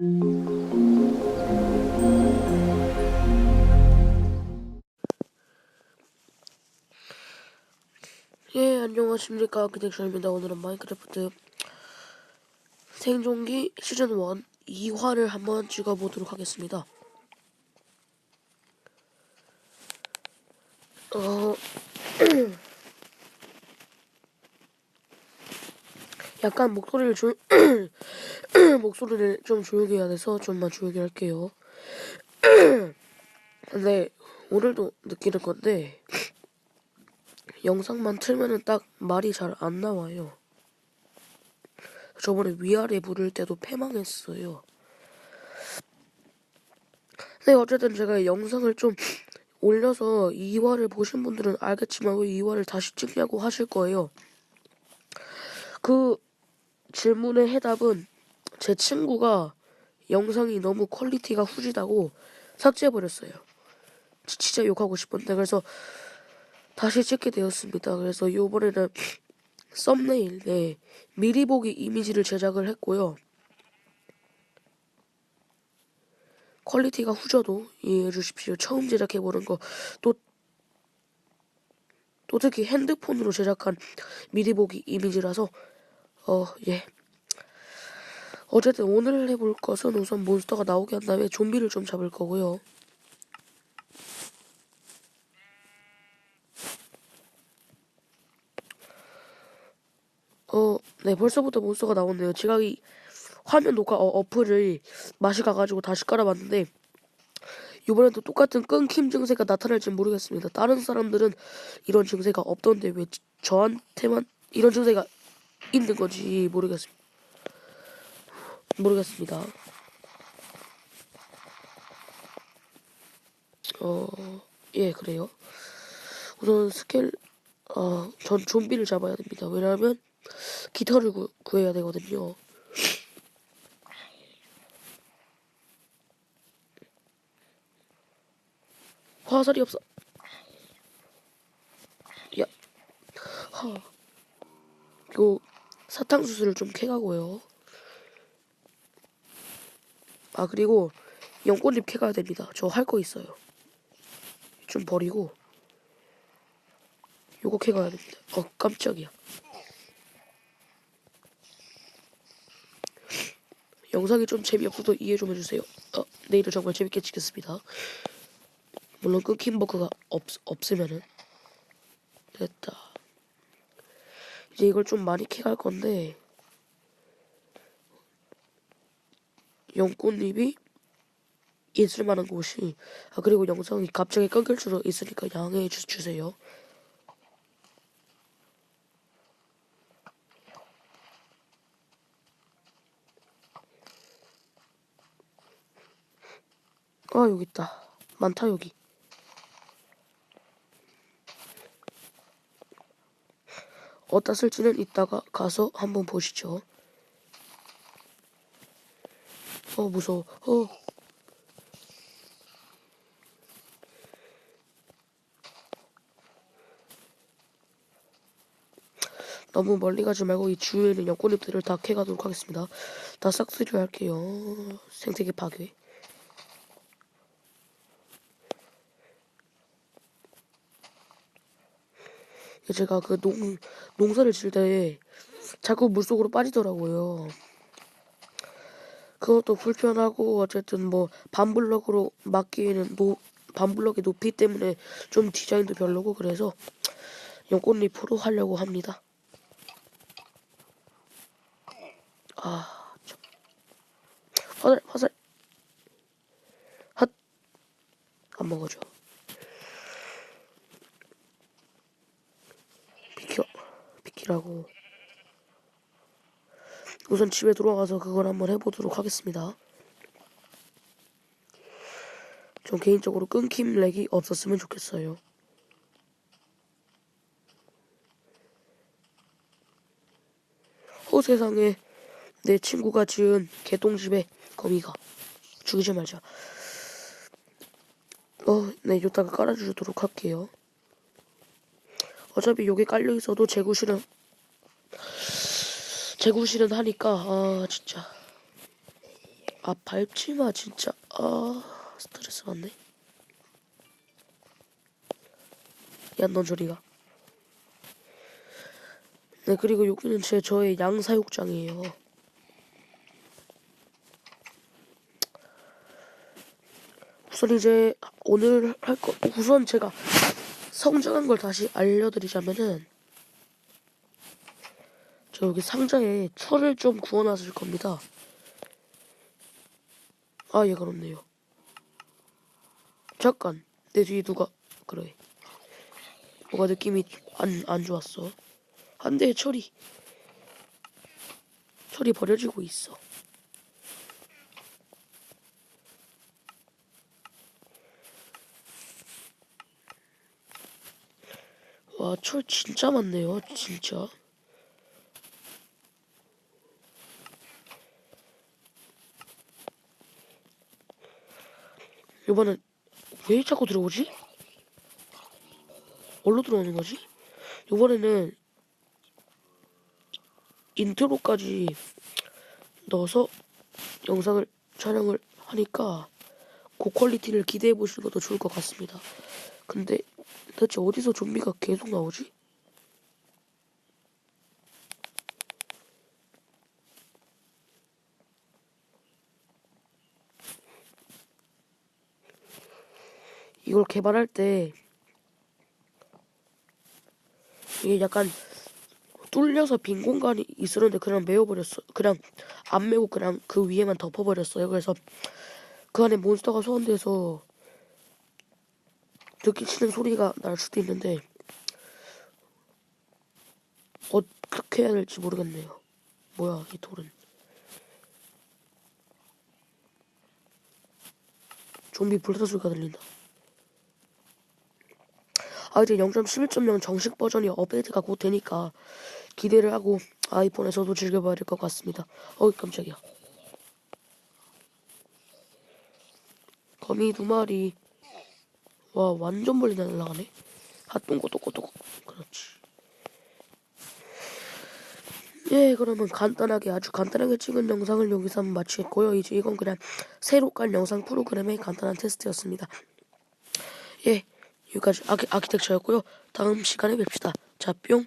예, 안녕하십니까. 기대션입니다. 오늘은 마인크래프트 생존기 시즌1 2화를 한번 찍어보도록 하겠습니다. 어, 약간 목소리를 조, 목소리를 좀 조용히 해야 돼서 좀만 조용히 할게요. 근데 오늘도 느끼는 건데, 영상만 틀면은 딱 말이 잘 안 나와요. 저번에 위아래 부를 때도 패망했어요. 네, 어쨌든 제가 영상을 좀 올려서 2화를 보신 분들은 알겠지만 왜 2화를 다시 찍냐고 하실 거예요. 그 질문의 해답은 제 친구가 영상이 너무 퀄리티가 후지다고 삭제해버렸어요. 지- 진짜 욕하고 싶은데 그래서 다시 찍게 되었습니다. 그래서 이번에는 썸네일, 네, 미리 보기 이미지를 제작을 했고요. 퀄리티가 후져도 이해해 주십시오. 처음 제작해보는 거, 또, 또 특히 핸드폰으로 제작한 미리 보기 이미지라서, 어, 예. 어쨌든 오늘 해볼 것은 우선 몬스터가 나오게 한 다음에 좀비를 좀 잡을 거고요. 어, 네, 벌써부터 몬스터가 나오네요. 제가 이 화면 녹화 어, 어플을 맛이 가가지고 다시 깔아봤는데, 이번에도 똑같은 끊김 증세가 나타날지 모르겠습니다. 다른 사람들은 이런 증세가 없던데 왜 지- 저한테만 이런 증세가 있는 건지 모르겠습니다. 모르겠습니다. 어, 예, 그래요. 우선 스켈, 어, 전 좀비를 잡아야 됩니다. 왜냐하면 깃털을 구, 구해야 되거든요. 화살이 없어. 야, 하. 요 사탕수수를 좀 캐가고요. 아 그리고 연꽃잎 캐가야 됩니다. 저 할 거 있어요. 좀 버리고 요거 캐가야 됩니다. 어 깜짝이야. 영상이 좀 재미없어도 이해 좀 해주세요. 어, 내일은 정말 재밌게 찍겠습니다. 물론 끊긴 버그가 없, 없으면은 됐다. 이제 이걸 좀 많이 캐갈 건데 연꽃잎이 있을 만한 곳이 아 그리고 영상이 갑자기 끊길 수도 있으니까 양해해 주, 주세요. 아 여기 있다. 많다 여기. 어디다 쓸지는 이따가 가서 한번 보시죠. 어 무서워. 어. 너무 멀리 가지 말고 이 주위에 있는 연꽃잎들을 다 캐가도록 하겠습니다. 다 싹쓸이 할게요. 생태계 파괴. 제가 그 농, 농사를 질 때 자꾸 물속으로 빠지더라고요. 그것도 불편하고 어쨌든 뭐 반블럭으로 막기에는 노, 반블럭의 높이 때문에 좀 디자인도 별로고 그래서 연꽃잎으로 하려고 합니다. 아, 참. 화살, 화살. 핫. 안 먹어줘. 비켜. 비키라고. 우선 집에 돌아가서 그걸 한번 해보도록 하겠습니다. 전 개인적으로 끊김 렉이 없었으면 좋겠어요. 어 세상에 내 친구가 지은 개똥집에 거미가 죽이지 말자. 어, 네, 이따가 깔아주도록 할게요. 어차피 여기 깔려 있어도 재구실은 재구실은 하니까 아 진짜. 아 밟지마 진짜. 아 스트레스 받네. 야넌 저리가. 네 그리고 여기는 제 저의 양사육장이에요. 우선 이제 오늘 할 거 우선 제가 성장한 걸 다시 알려드리자면은 저 여기 상자에 철을 좀 구워놨을 겁니다. 아 얘가 없네요. 잠깐 내 뒤에 누가 그래. 뭐가 느낌이 안 안 좋았어. 한 대의 철이 철이 버려지고 있어. 와, 철 진짜 많네요, 진짜. 이번엔 왜 자꾸 들어오지? 뭘로 들어오는 거지? 이번에는 인트로까지 넣어서 영상을 촬영을 하니까 고퀄리티를 기대해 보시는 것도 좋을 것 같습니다. 근데 대체 어디서 좀비가 계속 나오지? 이걸 개발할 때 이게 약간 뚫려서 빈 공간이 있었는데 그냥 메워버렸어. 그냥 안 메고 그냥 그 위에만 덮어버렸어요. 그래서 그 안에 몬스터가 소환돼서 느끼치는 소리가 날 수도 있는데 어떻게 해야 될지 모르겠네요. 뭐야 이 돌은 좀비 불타 소리가 들린다. 아 이제 0.11.0 정식 버전이 업데이트가 곧 되니까 기대를 하고 아이폰에서도 즐겨봐야 될 것 같습니다. 어이 깜짝이야. 거미 두 마리. 와 완전 멀리 날아가네. 핫동고 또꼬또꼬. 그렇지. 예, 그러면 간단하게 아주 간단하게 찍은 영상을 여기서 한번 마치겠고요. 이제 이건 그냥 새로 깐 영상 프로그램의 간단한 테스트였습니다. 예, 여기까지 아키, 아키텍처였고요. 다음 시간에 뵙시다. 자, 뿅.